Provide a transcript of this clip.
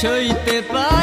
সইতে পার